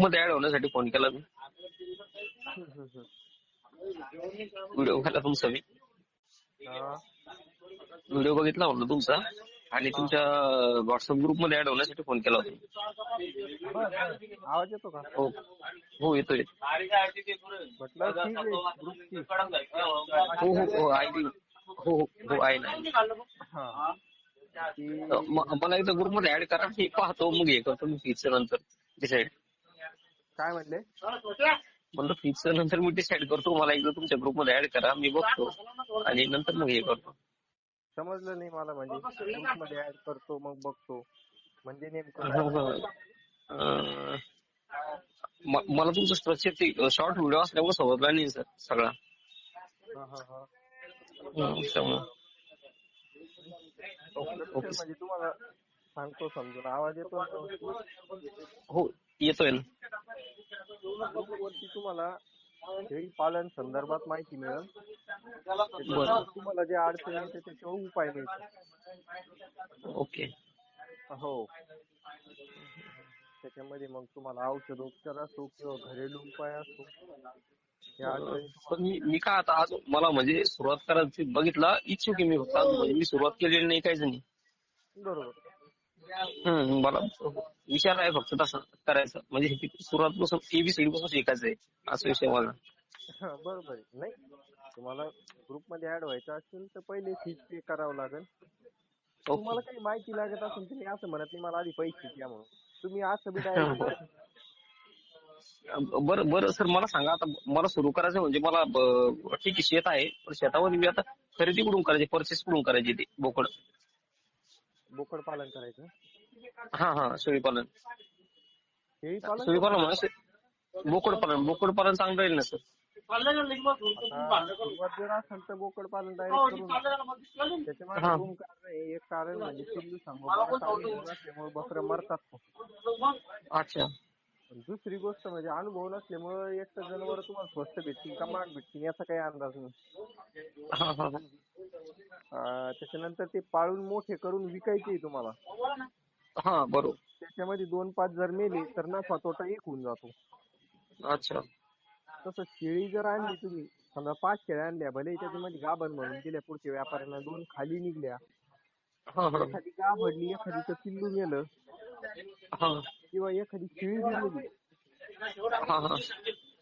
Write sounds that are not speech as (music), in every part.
मध्ये ऍड होण्यासाठी फोन केला मी. व्हिडिओ पाहिला तुमचा मी. व्हिडिओ बघितला म्हणलं तुमचा. आणि तुमच्या व्हॉट्सअप ग्रुपमध्ये ऍड होण्यासाठी फोन केला होता. आवाज येतो का? हो. हो येतोय. म्हटलं ठीक आहे ग्रुपची हो हो हो की. हो हो हो आहे ना हा. ती म- मला एकदा ग्रुपमध्ये ऍड करा. मी पाहतो मग हे करतो मी फीच नंतर. डिसाईड. काय म्हणले? म्हणलं फीच नंतर मी डिसाईड करतो. मला एकदा तुमच्या ग्रुपमध्ये ऍड करा. मी बघतो. आणि नंतर मग हे करतो. समजलं नाही मला म्हणजे. ग्रुपमध्ये ऍड करतो मग बघतो. म्हणजे नेमकं मला तुमचं स्ट्रक्चर शॉर्ट व्हिडिओ असल्यामुळे समजला नाही सर सगळा. हा, हा, हा. हं. Structure म्हणजे तुम्हाला सांगतो समजून. आवाज येतो? हो येतोय तुम्हाला शेळी पालन संदर्भात माहिती मिळेल. तुम्हाला जे अडचण येते त्याच्यावर उपाय मिळतील ओके. हो. त्याच्यामध्ये मग तुम्हाला औषध उपचार असो किंवा घरेलू उपाय असो पण मी मी काय आता आज मला म्हणजे सुरुवात करायची बघितला इच्छुक मी फक्त. म्हणजे मी सुरुवात केलेली नाही काहीच नाही बरोबर. मला विचार आहे फक्त तसा करायचा. म्हणजे हे सुरुवात पासून एबीसीडी पासून शिकायचं आहे असा विषय माझा. बरोबर नाही तुम्हाला ग्रुपमध्ये ऍड व्हायचं असेल तर पहिले फीस पे करावं लागेल. तुम्हाला काही माहिती लागत असेल तर मी असं म्हणत नाही मला आधी पैसे द्या म्हणून. तुम्ही असं बी डायरेक्ट (laughs) बरं बरं सर मला सांगा आता मला सुरू करायचं म्हणजे मला ठीक आहे शेत आहे पण शेतामध्ये मी आता खरेदी कुठून करायची परचेस कुठून करायची ती बोकड? बोकड पालन करायचं? हा हा शेळी पालन. शेळीपालन म्हणजे शे- बोकड पालन बोकड पालन चांगलं राहील ना सर? आता सुरुवात जर असेल तर बोकड पालन डायरेक्ट करून त्याच्यामागे हा. दोन कारण आहे. एक कारण म्हणजे बकरं मरतात अच्छा. दुसरी गोष्ट म्हणजे अनुभव नसल्यामुळे एक तर जनावर तुम्हाला स्वस्त भेटतील का महाग भेटतील याचा काही अंदाज नाही. हा. अं, त्याच्यानंतर ते पाळून मोठे करून विकायचे तुम्हाला. हा बरोबर. त्याच्यामध्ये दोन पाच जर मेले तर नफा तोटा एक होऊन जातो. अच्छा. तसं शेळी जर आणली तुम्ही समजा पाच शेळ्या आणल्या भले त्याच्यामध्ये गाभण म्हणून दिल्या पुढच्या व्यापाऱ्यांना दोन खाली निघल्या. हा हा. एखादी गाभडली एखादीचं पिल्लू नेलं हा. किंवा एखादी शेळी दिली हा हा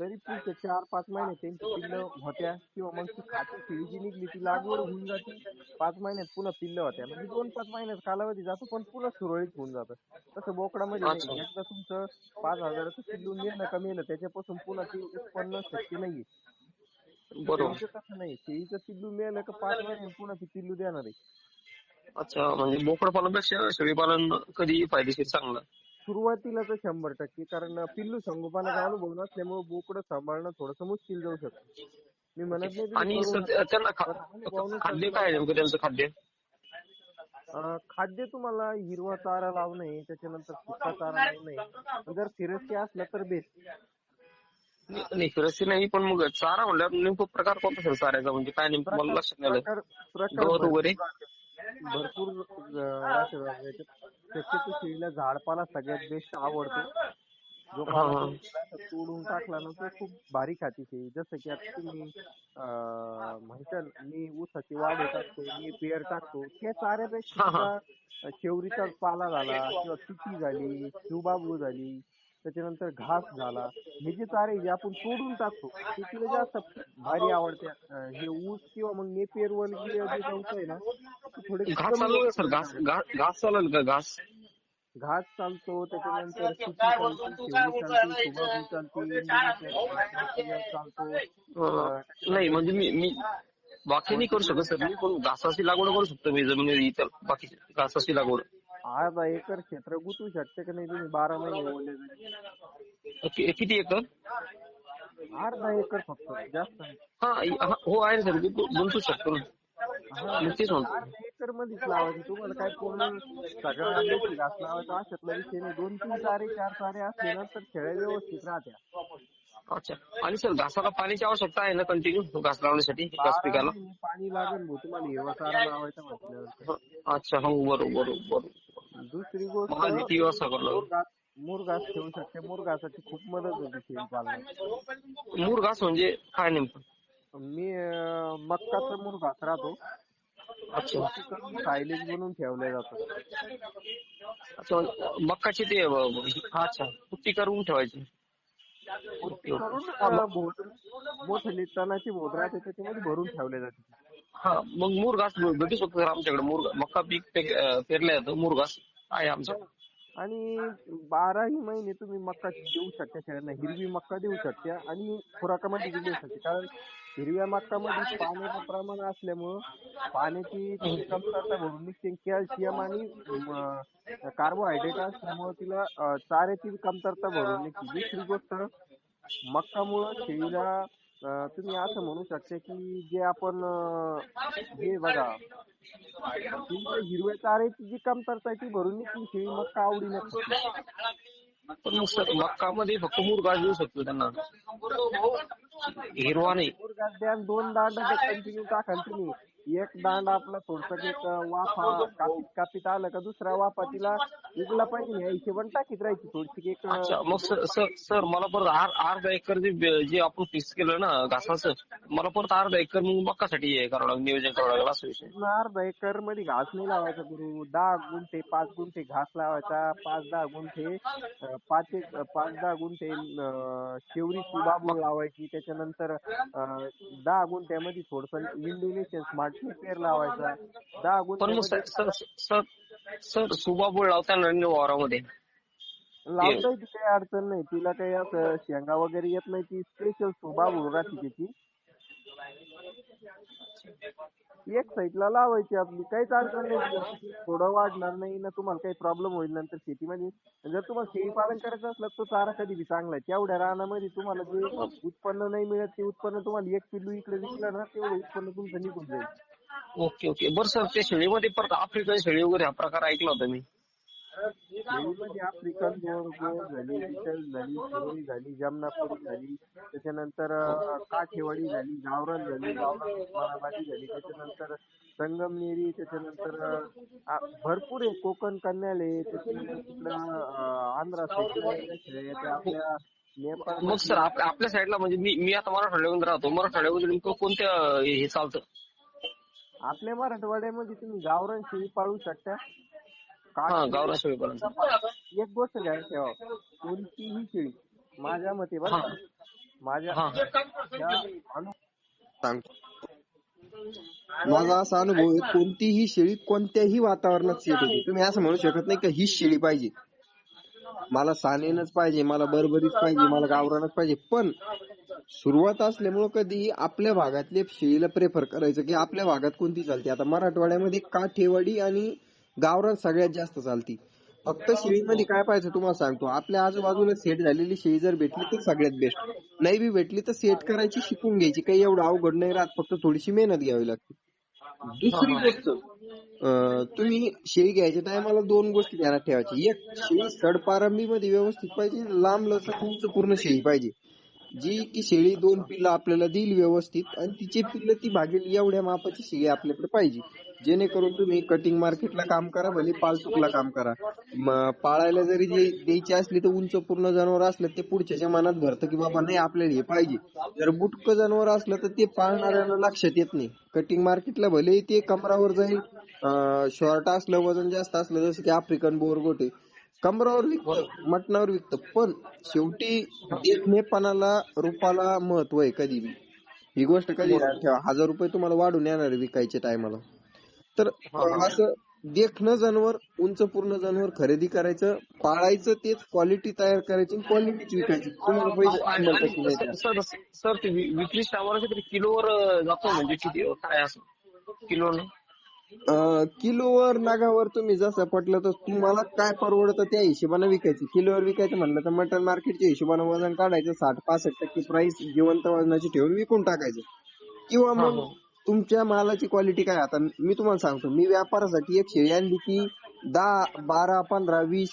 तरी पुढच्या चार पाच महिने त्यांची पिल्लं होत्या किंवा मग ती खाती शेळी जी निघली ती लागवड होऊन जाते. पाच महिन्यात पुन्हा पिल्लं होत्या. म्हणजे दोन पाच महिन्यात कालावधी जातो पण पुन्हा सुरळीत होऊन जातं. तसं बोकडामध्ये नाही. एकदा तुमचं पाच हजाराचं पिल्लू नेलं का मेलं त्याच्यापासून पुन्हा ते उत्पन्न शक्य नाहीये. बरोबर. तसं नाही. शेळीचं पिल्लू मेलं का पाच महिने पुन्हा ती पिल्लू देणार. आहे अच्छा म्हणजे बोकड पालनापेक्षा शेळीपालन कधी फायदेशीर चांगलं. सुरुवातीला तर शंभर टक्के कारण पिल्लू संगोपनाचा अनुभव नसल्यामुळे बोकडं सांभाळणं थोडंसं मुश्किल जाऊ शकतं. मी म्हणत नाही आणि. त्यांना खा- खाद्य काय आहे नेमकं त्यांचं खाद्य? अं, खाद्य तुम्हाला हिरवा चारा लावणे त्याच्यानंतर सुका चारा लावणे जर फिरस्ती असलं तर बेस्ट नाही फिरस्ती नाही पण मग चारा म्हणल्यावर नेमकं प्रकार कोणता सर चाऱ्याचा म्हणजे काय नेमकं मला लक्षात नाही आलं. प्रकार प्रकार गवत वगैरे? भरपूर. शक्यतो शेळीला झाडपाला सगळ्यात बेस्ट आवडतो जो तोडून टाकला ना तो खूप भारी खाती शेळी जसं की आता तुम्ही अं, म्हणशाल मी ऊसाची वाढ टाकतो मी पेर टाकतो त्या चाऱ्यापेक्षा. सुद्धा शेवरीचा पाला झाला किंवा तुती झाली शिवबाबू झाली त्याच्यानंतर घास झाला. हे जे चारे जे आपण तोडून टाकतो. ते तिला जास्त भारी आवडते. हे ऊस किंवा मग नेपियर वर्गीय जे आहे ना ते थोडे घास चालेल का सर? घास घास घास चालेल का घास? घास चालतो त्याच्यानंतर तुती चालते शेवरी चालते सुबाबू चालते इंडिया चालतो अं, नाही म्हणजे मी मी बाकी नाही करू शकत सर. मी पण घासाची लागवड करू शकतो मी जमिनीवर इतर बाकी घासाची लागवड. अर्धा एकर क्षेत्र गुंतवू शकते का नाही तुम्ही? बारा महिने. कि- किती एकर? अर्धा एकर फक्त जास्त नाही. हा हा, हो आहे ना सर गुंतू शकतो ना. मी तेच म्हणतो. अर्धा एकर मध्येच लावायचं. तुम्हाला काय पूर्ण घास लावायचा अशातला विषय नाही दोन तीन चारे चार चारे असले ना तर शेळ्या व्यवस्थित राहत्या. अच्छा. आणि सर घासाला पाण्याची आवश्यकता आहे ना कंटिन्यू घास लावण्यासाठी घास बारा पिकाला? महिने पाणी लागेल भाऊ तुम्हाला हिरवा चारा लावायचा म्हटल्यावर. हा, अच्छा हो बरोबर बरोबर. दुसरी गोष्ट भीती करावं लागेल. मुरघास ठेवू शकते. मुरघासाची खूप मदत होती शेळी पालनात मुरघास म्हणजे काय नेमकं? मी अं, मक्काचा मुरघास राहतो. अच्छा. सायलेज बनवून ठेवले जातं. अच्छा मक्काची ते अ, अच्छा. पुट्टी करून ठेवायची. मोठे लिटणाची भोद राहते त्याच्यामध्ये भरून ठेवले जाते. हा मग मुरघास भेटू शकतो सर आमच्याकडे. मुरगा मक्का पीक पे- अ, पेरलं जातं मुरघास आहे आमच्या. आणि बाराही महिने तुम्ही मक्का देऊ शकता शेळ्यांना. हिरवी मक्का देऊ शकता आणि खुराकामध्ये देऊ शकता. कारण हिरव्या मक्कामध्ये पाण्याचं प्रमाण असल्यामुळं पाण्याची कमतरता भरून निघते. कॅल्शियम आणि कार्बोहायड्रेट असल्यामुळं तिला चाऱ्याची कमतरता भरून निघते. दुसरी गोष्ट मक्कामुळं शेळीला तुम्ही असं म्हणू शकता की जे आपण हे बघा हिरव्या चाऱ्याची जी कमतरता आहे ती भरून निघते मक्का आवडीने. पण मग सर मक्कामध्ये फक्त मुरघास देऊ शकतो त्यांना. हिरवा नाही. मुरघास द्या दोन दांड कंटिन्यू टाका ना तुम्ही. एक दांड आपला थोडस एक वाफा कापीत कापीत आलं का दुसरा वाफा तिला उगला पाहिजे ह्या हिशोबाने टाकीत राहायची थोडीशी एक अच्छा मग सर सर सर मला परत आर अर्धा एकर जे आपण फिक्स केलं ना घासाचं मला परत अर्धा एकर मग मक्कासाठी हे करावं लागेल नियोजन करावं लागेल असं विषय. पूर्ण अर्धा एकरमध्ये घास नाही लावायचा गुरु. दहा गुंठे पाच गुंठे घास लावायचा पाच दहा गुंठे अं, पाच एक पाच दहा गुंठे अं, शेवरी बाबूळ लावायची. त्याच्यानंतर अं, दहा गुंठ्यामध्ये थोडस इंडोनेशियन स्मार्ट पेर लावायचा. दहा पण मग सर सर सर सर सुबाबूळ लावताना नाही वावरामध्ये. लावता येते काही अडचण नाही. तिला काही असं शेंगा वगैरे येत नाही. ती स्पेशल शोभा म्हणून राहते त्याची एक साईडला लावायची आपली काहीच अडचण नाही थोडं वाढणार नाही ना तुम्हाला काही प्रॉब्लेम होईल नंतर शेतीमध्ये. जर तुम्हाला शेळी पालन करायचं असलं तर चारा कधी बी चांगला आहे. तेवढ्या रानामध्ये तुम्हाला जे उत्पन्न नाही मिळत ते उत्पन्न तुम्हाला एक किलो इकडे विकलं ना तेवढं उत्पन्न तुमचं निघून जाईल. Okay okay. बरं सर त्या शेळीमध्ये परत आफ्रिकन शेळी वगैरे हा प्रकार ऐकला होता मी. शेळीमध्ये आफ्रिकन झाली विठ्ठल झाली शिरोळी झाली जमनापुरी झाली त्याच्यानंतर काठेवाडी झाली गावरान झाली गावरान उस्मानाबादी झाली त्याच्यानंतर संगमनेरी त्याच्यानंतर आ- भरपूर आहे कोकण कन्याल आहे त्याच्यानंतर तिकडं आंध्रा आपल्या नेपाळ मग सर आप- आपल्या साईडला म्हणजे मी मी आता मराठवाड्यामध्ये राहतो मराठवाड्यामध्ये नेमकं कोणत्या हे हे चालतं? आपल्या मराठवाड्यामध्ये तुम्ही गावरान शेळी पाळू शकता. एक गोष्ट घ्या ठेवा कोणतीही शेळी माझ्या मते बरं का, माझ्या हा माझा असा अनुभव आहे कोणतीही शेळी कोणत्याही वातावरणात सेट होती. तुम्ही असं म्हणू शकत नाही का हीच शेळी पाहिजे. मला सानेनच पाहिजे मला बरबरीच पाहिजे मला गावरानच पाहिजे. पण सुरुवात असल्यामुळं कधी आपल्या भागातले शेळीला प्रेफर करायचं की आपल्या भागात कोणती चालते? आता मराठवाड्यामध्ये काठेवाडी आणि गावरान सगळ्यात जास्त चालती. फक्त शेळीमध्ये काय पाहिजे तुम्हाला सांगतो. आपल्या आजूबाजूला सेट झालेली शेळी जर भेटली तर सगळ्यात बेस्ट नाही बी भेटली तर सेट करायची शिकून घ्यायची. काही एवढं अवघड नाही राहत. फक्त थोडीशी मेहनत घ्यावी लागते. दुसरी गोष्ट तुम्ही शेळी घ्यायच्या टायमाला दोन गोष्टी ध्यानात ठेवायची एक शेळी सडपारंभी मध्ये व्यवस्थित पाहिजे. लांब लचक उंच पूर्ण शेळी पाहिजे. जी की शेळी दोन पिल्लं आपल्याला देईल व्यवस्थित. आणि तिचे पिल्लं ती भागेल एवढ्या मापाची शेळी आपल्याकडे पाहिजे. जेणेकरून तुम्ही कटिंग मार्केटला काम करा भले पालतूकला काम करा. पाळायला जरी जे द्यायची असली तर उंच पूर्ण जनावर असलं ते पुढच्या मनात भरतं की बाबा नाही आपल्याला हे पाहिजे. जर बुटकं जनावर असलं तर ते पाळणाऱ्याला लक्षात येत नाही. कटिंग मार्केटला भले ते कमरावर जाईल शॉर्ट असलं वजन जास्त असलं जसं की आफ्रिकन बोरगोटे कमरावर विकतं मटणावर विकतं. पण शेवटी देखणेपणाला रूपाला महत्त्व आहे कधी ही गोष्ट कधी ठेवा. हजार रुपये तुम्हाला वाढून येणार विकायच्या टायमाला तर असं देखणं जनावर उंच पूर्ण जनावर खरेदी करायचं पाळायचं तेच क्वालिटी तयार करायची क्वालिटीच विकायची. तुम्हाला पैसे. सर सर ते विक्री स्टावर तरी किलोवर जातो म्हणजे किती? काय असं? किलो किलोवर नागावर तुम्ही जसं पटलं तर तुम्हाला काय परवडतं त्या हिशोबाने विकायचं. किलोवर विकायचं म्हणलं तर मटन मार्केटच्या हिशोबाने वजन काढायचं साठ पासष्ट टक्के प्राइस जिवंत वजनाची ठेवून विकून टाकायचं. किंवा मग तुमच्या मालाची क्वालिटी काय? आता मी तुम्हाला सांगतो मी व्यापारासाठी एक शेळी आणली की दहा बारा पंधरा वीस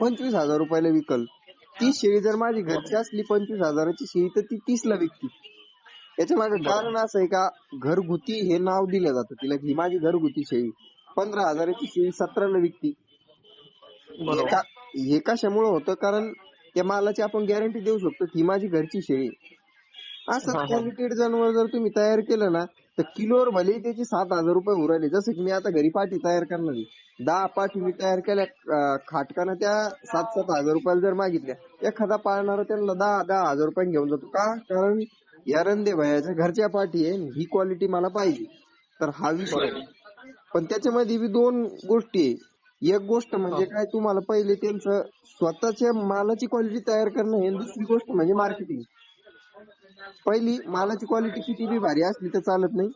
पंचवीस हजार रुपयाला विकल. ती शेळी जर माझी घरची असली पंचवीस हजाराची शेळी तर ती तीस ला विकती. याच्या मागे कारण असं आहे का घरगुती हे नाव दिलं जातं तिला की ही माझी घरगुती शेळी पंधरा हजाराची शेळी सतराला विकती. हे कशामुळे होतं? कारण त्या मालाची आपण गॅरंटी देऊ शकतो ही माझी घरची शेळी असं हा, हा. क्वालिटेड जनावर जर तुम्ही तयार केलं ना तर किलोवर भले त्याची सात हजार रुपये उरायले जसं की मी आता घरी पाठी तयार करणार आहे. दहा पाठी मी तयार केल्या खाटकानं त्या सात सात हजार रुपयाला जर मागितल्या एखादा पाळणारा त्यांना दहा दहा हजार रुपये घेऊन जातो. का? कारण या रंदे भयाच्या घरच्या पाठी आहे ही क्वालिटी मला पाहिजे. तर हा विषय. पण त्याच्यामध्ये बी दोन गोष्टी आहे. एक गोष्ट म्हणजे काय तुम्हाला पहिले त्यांचं स्वतःच्या मालाची क्वालिटी तयार करणं आणि दुसरी गोष्ट म्हणजे मार्केटिंग पहिली मालाची क्वालिटी किती बी भारी असली तर चालत नाही.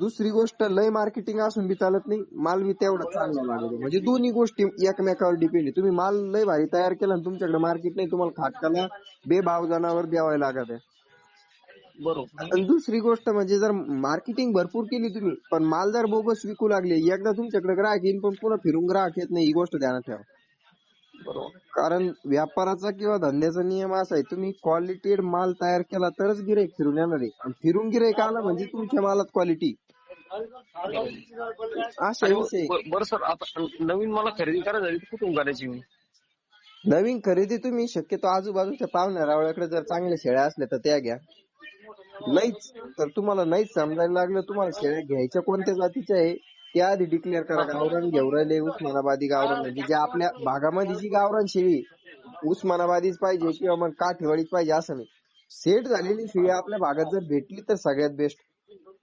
दुसरी गोष्ट लय मार्केटिंग असून बी चालत नाही. माल बी तेवढा चांगला लागतो. म्हणजे दोन्ही गोष्टी एकमेकावर डिपेंड आहे. तुम्ही माल लय भारी तयार केला आणि तुमच्याकडे मार्केट नाही तुम्हाला खाटकाला बेभाव जनावर द्यावा लागत आहे. बरोबर. आणि दुसरी गोष्ट म्हणजे जर मार्केटिंग भरपूर केली तुम्ही पण माल जर बोगस विकू लागले एकदा तुमच्याकडे ग्राहक येईल पण पुन्हा फिरून ग्राहक येत नाही ही गोष्ट ध्यानात ठेवा. बरोबर. कारण व्यापाराचा किंवा धंद्याचा नियम असा आहे तुम्ही क्वालिटेड माल तयार केला तरच गिराईक फिरून येणार आहे. आणि फिरून गिराईक आला म्हणजे तुमच्या मालात क्वालिटी अशा विषय. आहे. बरं सर आता नवीन मला खरेदी करायची झाली तर कुठून करायची मी? नवीन खरेदी तुम्ही शक्यतो आजूबाजूच्या पाहुण्या रावळ्याकडे जर चांगल्या शेळ्या असल्या तर त्या घ्या. नाहीच तर तुम्हाला नाहीच समजायला लागलं तुम्हाला शेळ्या घ्यायच्या कोणत्या जातीच्या आहे? त्या आधी डिक्लेअर करा गावरान घेऊ राहिले उस्मानाबादी गावरान म्हणजे जे आपल्या भागामध्ये जी गावरान शेळी उस्मानाबादीच पाहिजे किंवा मग काठेवाडीच पाहिजे असं नाही. सेट झालेली शेळी आपल्या भागात जर भेटली तर सगळ्यात बेस्ट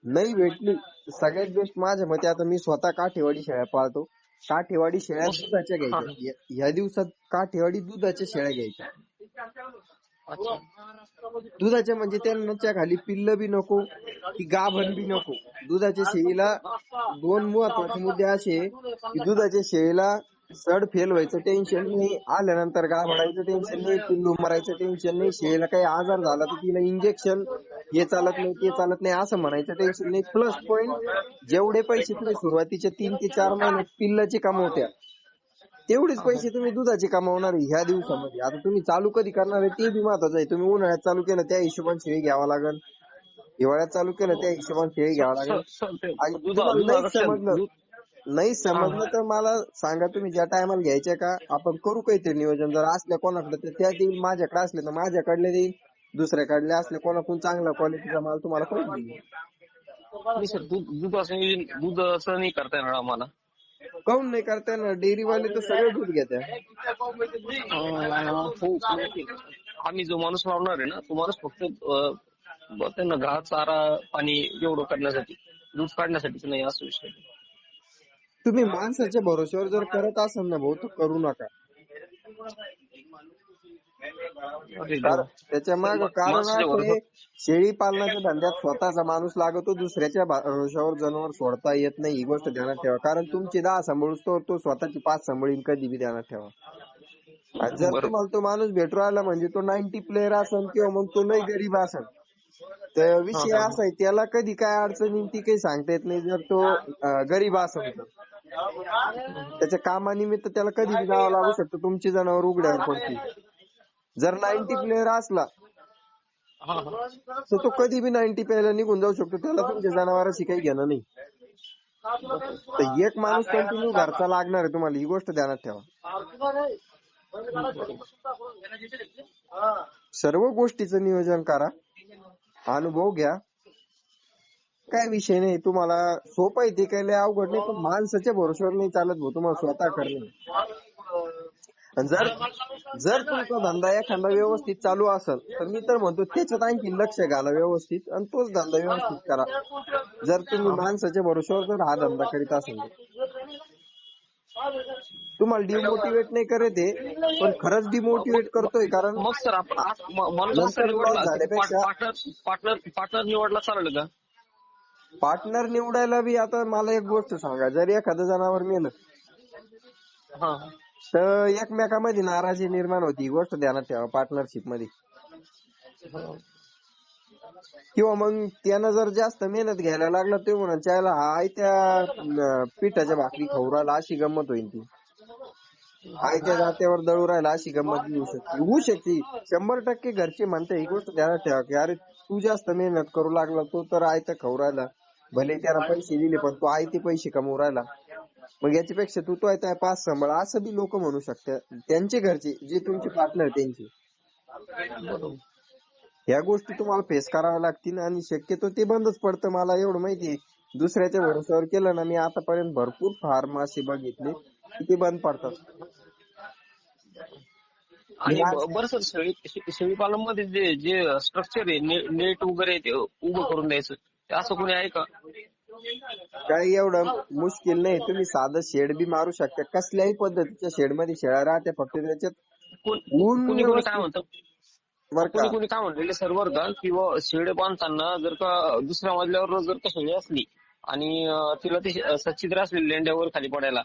नाही भेटली सगळ्यात बेस्ट माझ्या मते आता मी स्वतः काठेवाडी शेळ्या पाळतो. काठेवाडी शेळ्या दुधाच्या घ्यायच्या. या- ह्या दिवसात काठेवाडी दुधाच्या शेळ्या घ्यायच्या. दुधाच्या म्हणजे त्यांच्या खाली पिल्ल बी नको की गाभण बी नको. दुधाच्या शेळीला दोन महत्त्वाचे मुद्दे असे की दुधाच्या शेळीला सड फेल व्हायचं टेन्शन नाही आल्यानंतर गाभडायचं टेन्शन नाही पिल्लू मरायचं टेन्शन नाही शेळीला काही आजार झाला तर तिला इंजेक्शन हे चालत नाही ते चालत नाही असं म्हणायचं टेन्शन नाही. प्लस पॉईंट जेवढे पैसे तुम्ही सुरुवातीच्या तीन ते चार महिने पिल्लाचे कमवत्या तेवढेच पैसे तुम्ही दुधाचे कमावणार आहे ह्या दिवसामध्ये. आता तुम्ही चालू कधी करणार आहे ते बी महत्वाचं आहे. तुम्ही उन्हाळ्यात चालू केलं त्या हिशोबाने शेळी घ्यावा लागेल. हिवाळ्यात चालू केलं त्या हिशोबाने शेळी घ्यावा लागेल. आणि दुधा- तुम्हाला नाही समजलं दूध- नाही समजलं तर मला सांगा तुम्ही ज्या टायमाला घ्यायचे का? आपण करू काहीतरी नियोजन. जर असल्या कोणाकडे तर त्या देईल माझ्याकडे असले तर माझ्याकडले देईल. दुसऱ्याकडले असले कोणाकडून चांगला क्वालिटीचा माल तुम्हाला करून देईल. दूध दुधाचं नियोजन दुधाचं नाही करता येणार आम्हाला. काऊन नाही करता येणार? डेअरीवाले तर सगळं दूध घेतात आम्ही जो माणूस लावणार आहे ना तो माणूस फक्त त्यांना घास चारा पाणी एवढं करण्यासाठी दूध काढण्यासाठीच नाही असं विषय तुम्ही माणसाच्या भरोश्यावर जर करत असाल ना भाऊ तर करू नका. त्याच्या माग कारण असं शेळी पालनाच्या धंद्यात स्वतःचा माणूस लागतो दुसऱ्याच्या भरोश्यावर जनावर सोडता येत नाही ही गोष्ट ध्यानात ठेवा. कारण तुमची दहा सांभाळूस तो तो स्वतःची पाच सांभाळीन कधी बी ध्यानात ठेवा. जर. तुम्हाला तो माणूस भेटू राहिला म्हणजे तो नाईन्टी प्लेअर असेल किंवा मग तो लय गरीब असेल तर विषय. असा आहे त्याला कधी काय अडचण ती काही सांगता येत नाही. जर तो गरीब असेल तर. त्याच्या कामानिमित्त त्याला कधी बी जावं लागू शकतं. तुमची जनावर उघड्यावर पडतील. जर नाईन्टी प्लेअर असला तर तो कधी बी नाईन्टी प्लेअरला निघून जाऊ शकतो. त्याला तुमच्या जनावरांशी काही घेणं नाही. तर एक माणूस कंटिन्यू घरचा लागणार आहे तुम्हाला ही गोष्ट ध्यानात ठेवा. सर्व गोष्टीचं नियोजन करा अनुभव घ्या. काय विषय नाही तुम्हाला सोपं आहे ते काही लय अवघड नाही पण माणसाच्या भरोश्यावर नाही चालत भाऊ तुम्हाला स्वतः करणे. जर जर तुमचा धंदा एखादा व्यवस्थित चालू असेल तर मी तर म्हणतो त्याच्यात आणखी लक्ष घाला व्यवस्थित आणि तोच धंदा व्यवस्थित करा. जर तुम्ही माणसाच्या भरोश्यावर जर हा धंदा करीत असाल. तुम्हाला डिमोटिवेट नाही करत आहे पण खरंच डिमोटिवेट करतोय कारण मग सर आपण पार्टनर पार्टनर पार्टनर निवडला चालेल का? पार्टनर निवडायला बी आता मला एक गोष्ट सांगा जर एखादं जनावर मेलं हा. तर एकमेकामध्ये नाराजी निर्माण होती ही गोष्ट ध्यानात ठेवा पार्टनरशिपमध्ये. किंवा मग त्यानं जर जास्त मेहनत घ्यायला लागला ते म्हणून त्याला आयत्या त्या पिठाच्या भाकरी खाऊ राहिला अशी गंमत होईल ती. हाय त्या जात्यावर दळू राहिला अशी गंमत होऊ शकते. होऊ शकते. शंभर टक्के घरचे म्हणते ही गोष्ट ध्यानात ठेवा की अरे तू जास्त मेहनत करू लागला तो तर आयता खाऊ राहिला. भले त्याला पैसे दिले पण तो आयते पैसे कमवू राहिला. मग याच्यापेक्षा तू तो आहे पाच सांभाळ. असं बी लोक म्हणू शकतात. त्यांचे घरचे जे तुमचे पार्टनर त्यांचे. बरोबर ह्या गोष्टी तुम्हाला फेस कराव्या लागतील आणि शक्यतो ते बंदच पडतं. मला एवढं माहितीये दुसऱ्याच्या भरोश्यावर केलं ना मी आतापर्यंत भरपूर फार्म असे बघितले की ते बंद पडतात. आणि बरं सर शेळी शेळीपालनमध्ये जे जे स्ट्रक्चर आहे नेट वगैरे ते उभं करून द्यायचं. असं कोणी आहे का? काही एवढं मुश्किल नाही. तुम्ही साधं शेड बी मारू शकता. कसल्याही पद्धतीच्या शेडमध्ये शेळ्या राहत्या फक्त त्याच्यात ऊन कोणी कोणी काय म्हणतं? कोणी कोणी काय म्हणलेले सर बरं का किंवा शेड बांधताना जर का दुसऱ्या मजल्यावर जर का शेळी असली आणि तिला ते सच्छिद्र असले लेंड्यावर खाली पडायला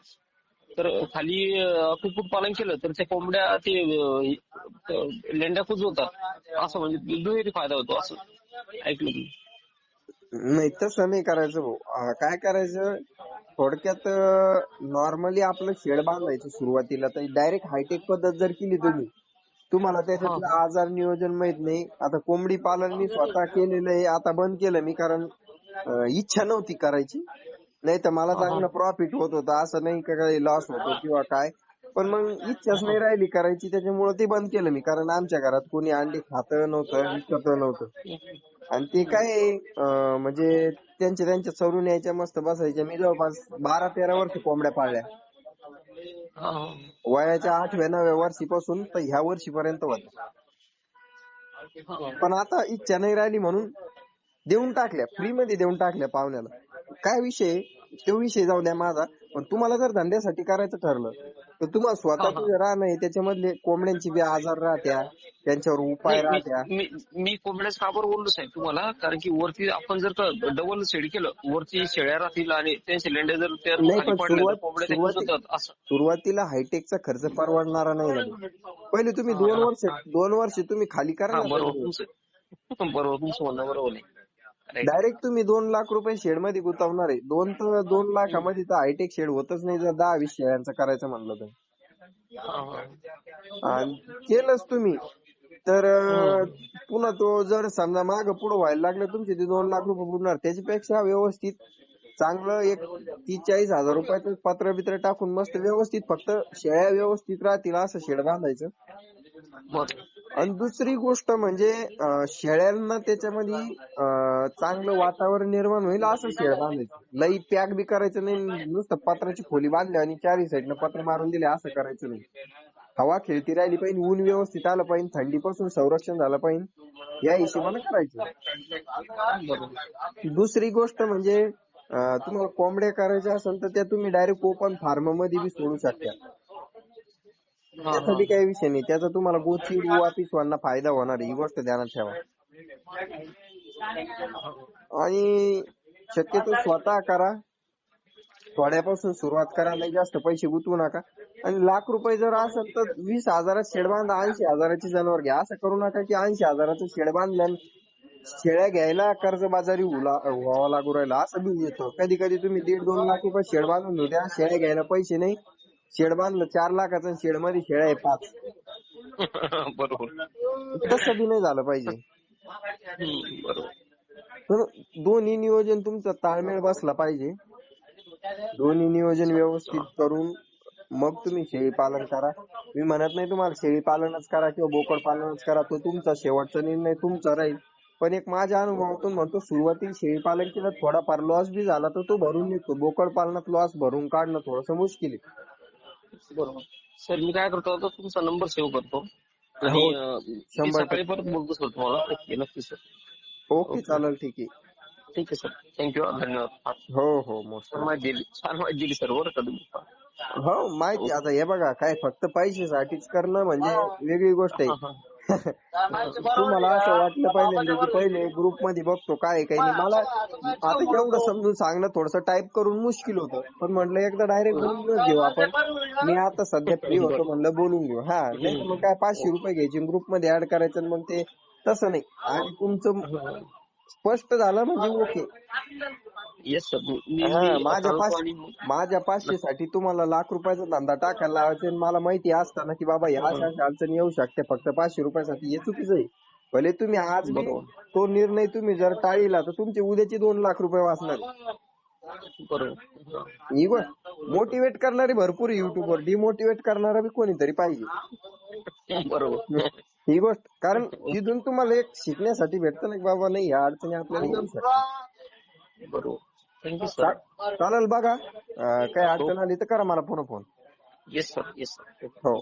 तर खाली अं, कुक्कुटपालन केलं तर त्या कोंबड्या ते लेंड्या कुजवतात. असं म्हणजे दुहेरी फायदा होतो असं. ऐकलं मी नाही तसं नाही करायचं भाऊ. काय करायचं? थोडक्यात नॉर्मली आपलं शेड बांधायचं सुरुवातीला. तर डायरेक्ट हायटेक पद्धत जर केली तुम्ही तुम्हाला त्याच्यातलं आजार नियोजन माहीत नाही. आता कोंबडी पालन मी स्वतः केलेलं आहे आता बंद केलं मी कारण इच्छा नव्हती करायची. नाही तर मला चांगलं प्रॉफिट होत होतं. असं नाही का काही लॉस होतो किंवा काय. पण मग इच्छाच नाही राहिली करायची. त्याच्यामुळे ते बंद केलं मी. कारण आमच्या घरात कोणी अंडी खात नव्हतं विकत नव्हतं. आणि ते काय म्हणजे त्यांच्या त्यांच्या चरून यायच्या मस्त बसायच्या मी जवळपास बारा तेरा वर्ष कोंबड्या पाळल्या हा. वयाच्या आठव्या नवव्या वर्षीपासून तर ह्या वर्षीपर्यंत होत्या हा. पण आता इच्छा नाही राहिली म्हणून देऊन टाकल्या फ्री मध्ये देऊन टाकल्या पाहुण्याला काय विषय आहे? तो विषय जाऊ द्या माझा पण तुम्हाला जर धंद्यासाठी करायचं ठरलं तर तुम्हाला स्वतः तुझं राहणं आहे त्याच्यामधले कोंबड्यांची बी आजार राहत्या त्यांच्यावर उपाय राहत्या. मी मी- कोंबड्याच का बरं बोललो साहेब तुम्हाला? कारण की वरती आपण जर का डबल शेड केलं वरती शेळ्या राहतील आणि त्यांचे लेंडे जर नाही, पण सुरुवात- सुरुवातीला हायटेकचा खर्च परवडणारा नाही पहिले तुम्ही दोन वर्ष दोन वर्ष तुम्ही खाली करा हा ना बरोबर बरोबर तुमचं म्हणणं बरोबर आहे. डायरेक्ट तुम्ही दोन लाख रुपये शेडमध्ये गुंतवणार आहे. दोन तर दोन लाखामध्ये तर हायटेक शेड होतच नाही. जर दहा वीस शेळ्यांचं करायचं म्हणलं तर. आणि केलंच तुम्ही. तर पुन्हा तो जर समजा माग पुढे व्हायला लागलं तुमचे ते दोन लाख रुपये बुडणार. त्याच्यापेक्षा व्यवस्थित चांगलं एक तीस चाळीस हजार रुपयाचं पत्र बित्र टाकून मस्त व्यवस्थित फक्त शेळ्या व्यवस्थित राहतील असं शेड बांधायचं. आणि दुसरी गोष्ट म्हणजे शेळ्यांना त्याच्यामध्ये चांगलं वातावरण निर्माण होईल असं शेळ बांधायचं. लई पॅक बी करायचं नाही नुसतं पत्राची खोली बांधली आणि चारही साईडनं पत्र मारून दिले असं करायचं नाही. हवा खेळती राहिली पाहिजे ऊन व्यवस्थित आलं पाहिजे थंडीपासून संरक्षण झालं पाहिजे या हिशोबाने करायचं. दुसरी गोष्ट म्हणजे तुम्हाला कोंबड्या करायच्या असेल तर त्या तुम्ही डायरेक्ट ओपन फार्ममध्ये बी सोडू शकता. त्यासाठी काही विषय नाही. त्याचा तुम्हाला गोची रुवा फायदा होणार ही गोष्ट ध्यानात ठेवा. आणि शक्यतो स्वतः करा. थोड्यापासून सुरुवात करा. नाही जास्त पैसे गुंतवू नका. आणि लाख रुपये जर असेल तर वीस हजारात शेड बांधा ऐंशी हजाराची जनावर घ्या. असं करू नका की ऐंशी हजाराचं शेड बांधल्यान शेळ्या घ्यायला कर्जबाजारी बाजारी व्हावा लागू राहिला. असं बी येतो कधी कधी तुम्ही दीड दोन लाख रुपये शेड बांधून द्या. शेळ्या घ्यायला पैसे नाही. शेड बांधलं चार लाखाचं शेडमध्ये शेळ्या आहे पाच. बरोबर. तसं बी नाही झालं पाहिजे. हम्म, बरोबर. तर दोन्ही नियोजन तुमचं ताळमेळ बसला पाहिजे. दोन्ही नियोजन व्यवस्थित करून मग तुम्ही शेळी पालन करा. मी म्हणत नाही तुम्हाला शेळी पालनच करा किंवा बोकड पालनच करा तो तुमचा शेवटचा निर्णय तुमचा राहील. पण एक माझ्या अनुभवातून म्हणतो सुरुवातीला शेळी पालन केलं थोडाफार लॉस बी झाला तर तो भरून निघतो. बोकड पालनात लॉस भरून काढणं थोडस मुश्किल आहे. बरोबर. सर मी काय करतो आता तुमचा नंबर सेव्ह करतो. आणि हो, मी सकाळी परत बोलतो सर तुम्हाला. नक्की नक्की सर. ओके चालेल ठीक आहे. ठीक आहे सर. थँक्यू धन्यवाद. हा, हो मोस्ट माहिती दिली. छान माहिती दिली सर बरं का तुम्ही. हो माहिती. आता हे बघा काय फक्त पैशासाठीच करणं म्हणजे वेगळी गोष्ट आहे. तुम्हाला असं वाटलं पाहिजे की पहिले ग्रुपमध्ये बघतो काय आहे, काही नाही. मला आता एवढं समजून सांगणं थोडस टाईप करून मुश्किल होतं. पण म्हटलं एकदा डायरेक्ट बोलूनच घेऊ आपण. मी आता सध्या फ्री होतो म्हणलं बोलून घेऊ. हा नाही तर मग काय पाचशे रुपये घ्यायचे ग्रुपमध्ये ऍड करायचं मग ते तसं नाही. आणि तुमचं स्पष्ट झालं म्हणजे ओके येस सर मी माझ्या पाचशे साठी तुम्हाला लाख रुपयाचा धंदा टाकायला लावायचा आणि मला माहिती असताना की बाबा ह्या अशा अशा अडचणी येऊ शकते. फक्त पाचशे रुपयासाठी हे चुकीचं आहे. भले तुम्ही आज. तो निर्णय तुम्ही जर टाळीला तर तुमचे उद्याचे दोन लाख रुपये वाचणार. बरोबर. ही गोष्ट मोटिवेट करणारे भरपूर युट्यूबवर डिमोटिवेट करणारा बी कोणीतरी पाहिजे. बरोबर. ही गोष्ट कारण तिथून तुम्हाला एक शिकण्यासाठी भेटतं ना की बाबा नाही ह्या अडचणी आपल्याला बरोबर. थँक्यू सर चालेल बघा. काही अडचण आली तर करा मला पुन्हा phone. Yes sir yes sir हो.